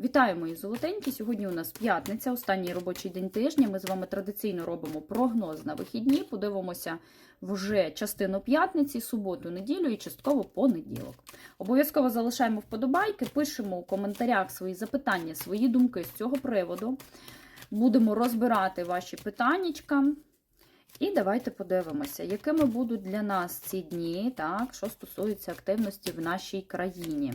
Вітаю, мої золотенькі! Сьогодні у нас п'ятниця, останній робочий день тижня. Ми з вами традиційно робимо прогноз на вихідні. Подивимося вже частину п'ятниці, суботу, неділю і частково понеділок. Обов'язково залишаємо вподобайки, пишемо у коментарях свої запитання, свої думки з цього приводу. Будемо розбирати ваші питаннячка. І давайте подивимося, якими будуть для нас ці дні, так, що стосується активності в нашій країні.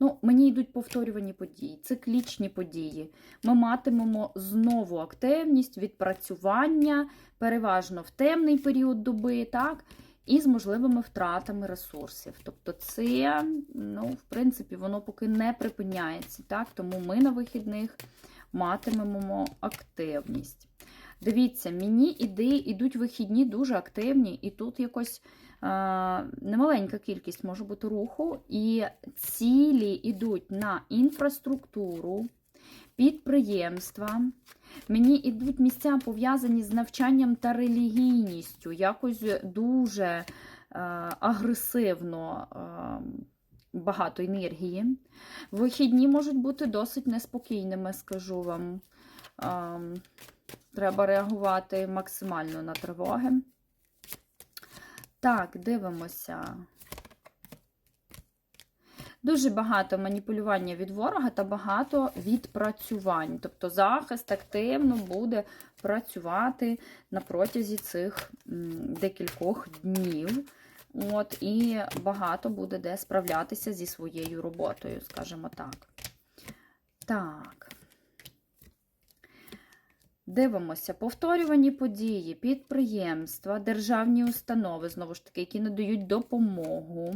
Ну, Мені йдуть повторювані події, циклічні події. Ми матимемо знову активність, відпрацювання, переважно в темний період доби, так, і з можливими втратами ресурсів. Тобто, це, ну, в принципі, воно поки не припиняється. так, Тому ми на вихідних матимемо активність. Дивіться, мені іди, ідуть вихідні дуже активні, і тут якось е, немаленька кількість може бути руху, і цілі йдуть на інфраструктуру, підприємства. Мені йдуть місця пов'язані з навчанням та релігійністю, якось дуже е, агресивно. Е, Багато енергії. Вихідні можуть бути досить неспокійними, скажу вам. Треба реагувати максимально на тривоги. Так, дивимося. Дуже багато маніпулювання від ворога та багато відпрацювань. Тобто захист активно буде працювати на протязі цих декількох днів. От, І багато буде де справлятися зі своєю роботою, скажімо так. Так. Дивимося, повторювані події, підприємства, державні установи, знову ж таки, які надають допомогу.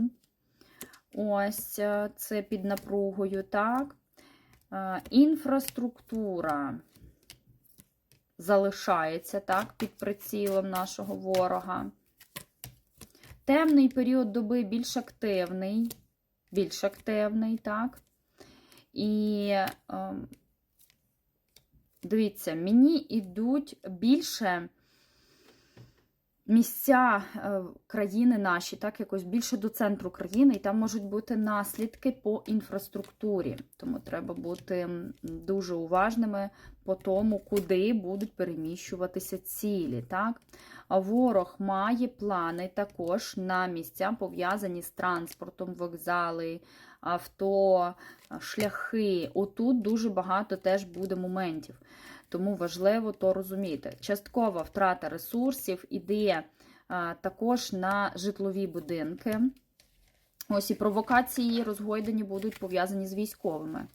Ось е, це під напругою, так. Е, інфраструктура залишається так, під прицілом нашого ворога. Темний період доби більш активний, більш активний, так. І. Дивіться, мені йдуть більше місця е, країни наші, так, якось більше до центру країни, і там можуть бути наслідки по інфраструктурі. Тому треба бути дуже уважними по тому, куди будуть переміщуватися цілі. Так? Ворог має плани також на місця, пов'язані з транспортом, вокзали, авто, шляхи. Отут дуже багато теж буде моментів. Тому важливо то розуміти. Часткова втрата ресурсів іде також на житлові будинки. Ось і провокації розгойдені будуть пов'язані з військовими.